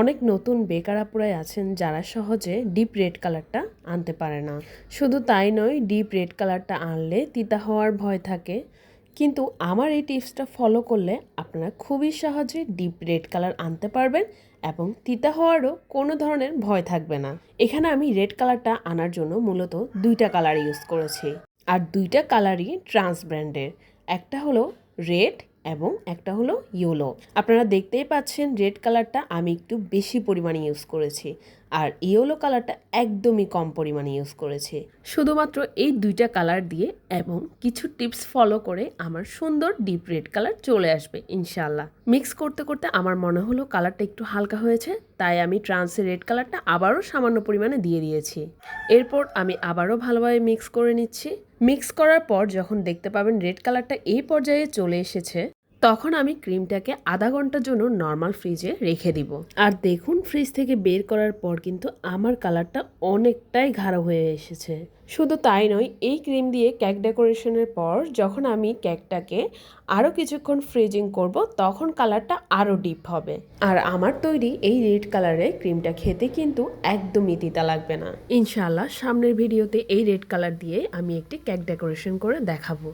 অনেক নতুন বেকার আপুরাই আছেন যারা সহজে ডিপ রেড কালারটা আনতে পারে না। শুধু তাই নয় ডিপ রেড কালারটা আনলে তিতা হওয়ার ভয় থাকে। কিন্তু আমার এই টিপসটা ফলো করলে আপনারা খুবই সহজে ডিপ রেড কালার আনতে পারবেন এবং তিতা হওয়ারও কোনো ধরনের ভয় থাকবে না। এখানে আমি রেড কালারটা আনার জন্য মূলত দুইটা কালার ইউজ করেছি। আর দুইটা কালারই ট্রান্স ব্র্যান্ডের একটা হলো রেড এবং একটা হলো ইয়েলো। আপনারা দেখতেই পাচ্ছেন রেড কালারটা আমি একটু বেশি পরিমাণে ইউজ করেছি আর ইয়েলো কালারটা একদমই কম পরিমাণে ইউজ করেছি। শুধুমাত্র এই দুইটা কালার দিয়ে এবং কিছু টিপস ফলো করে আমার সুন্দর ডিপ রেড কালার চলে আসবে ইনশাল্লাহ মিক্স করতে করতে আমার মনে হলো কালারটা একটু হালকা হয়েছে, তাই আমি ট্রান্সের রেড কালারটা আবারও সামান্য পরিমাণে দিয়ে দিয়েছি। এরপর আমি আবারও ভালোভাবে মিক্স করে নিচ্ছি। মিক্স করার পর যখন দেখতে পাবেন রেড কালারটা এই পর্যায়ে চলে এসেছে তখন আমি ক্রিমটাকে আধা ঘণ্টার জন্য নর্মাল ফ্রিজে রেখে দিব। আর দেখুন ফ্রিজ থেকে বের করার পর কিন্তু আমার কালারটা অনেকটাই গাঢ় হয়ে এসেছে। শুধু তাই নয়, এই ক্রিম দিয়ে কেক ডেকোরেশনের পর যখন আমি কেকটাকে আরও কিছুক্ষণ ফ্রিজিং করব, তখন কালারটা আরও ডিপ হবে। আর আমার তৈরি এই রেড কালারের ক্রিমটা খেতে কিন্তু একদমই তিতা লাগবে না। ইনশাআল্লাহ, সামনের ভিডিওতে এই রেড কালার দিয়ে আমি একটি কেক ডেকোরেশন করে দেখাবো।